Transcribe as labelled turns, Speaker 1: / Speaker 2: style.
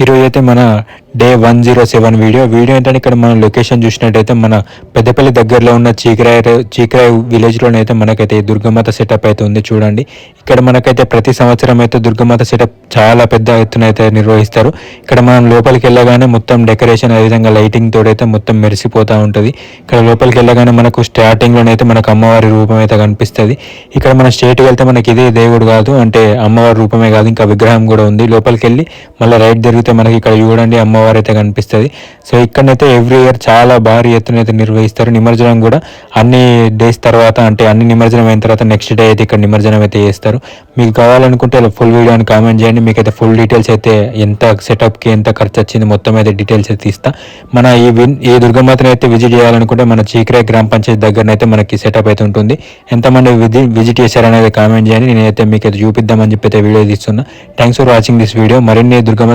Speaker 1: ఈరోజు అయితే మన day one zero seven video. Video ఏంటంటే ఇక్కడ మనం లొకేషన్ చూసినట్టయితే మన పెద్దపల్లి దగ్గరలో ఉన్న చీకరాయ చీకరాయ విలేజ్లోనైతే మనకైతే దుర్గమాత సెటప్ అయితే ఉంది చూడండి. ఇక్కడ మనకైతే ప్రతి సంవత్సరం అయితే దుర్గమాత సెటప్ చాలా పెద్ద ఎత్తున అయితే నిర్వహిస్తారు. ఇక్కడ మనం లోపలికి వెళ్ళగానే మొత్తం డెకరేషన్ అదేవిధంగా లైటింగ్ తోడైతే మొత్తం మెరిసిపోతూ ఉంటుంది. ఇక్కడ లోపలికి వెళ్ళగానే మనకు స్టార్టింగ్లోనైతే మనకు అమ్మవారి రూపం అయితే కనిపిస్తుంది. ఇక్కడ మన స్టేట్కి వెళ్తే మనకి ఇదే దేవుడు కాదు అంటే అమ్మవారి రూపమే కాదు ఇంకా విగ్రహం కూడా ఉంది. లోపలికి వెళ్ళి మళ్ళీ రైట్ జరిగితే మనకి ఇక్కడ చూడండి అమ్మవారి అయితే కనిపిస్తుంది. సో ఇక్కడనైతే ఎవ్రీ ఇయర్ చాలా భారీ ఎత్తున అయితే నిర్వహిస్తారు. నిమజ్జనం కూడా అన్ని డేస్ తర్వాత అంటే అన్ని నిమజ్జనం అయిన తర్వాత నెక్స్ట్ డే అయితే ఇక్కడ నిమజ్జనం అయితే చేస్తారు. మీకు కావాలనుకుంటే ఫుల్ వీడియో అని కామెంట్ చేయండి. మీకు అయితే ఫుల్ డీటెయిల్స్ అయితే ఎంత సెటప్కి ఎంత ఖర్చు వచ్చింది మొత్తం అయితే డీటెయిల్స్ అయితే ఇస్తా. మన ఈ విన్ ఈ దుర్గమాతను అయితే విజిట్ చేయాలనుకుంటే మన చీకరే గ్రామ పంచాయతీ దగ్గరనైతే మనకి సెటప్ అయితే ఉంటుంది. ఎంతమంది విజి విజిట్ చేశారనేది కామెంట్ చేయండి. నేనైతే మీకు అయితే చూపిద్దామని చెప్పి అయితే వీడియో తీస్తున్నా. Thanks for watching this video మరిన్ని దుర్గమాత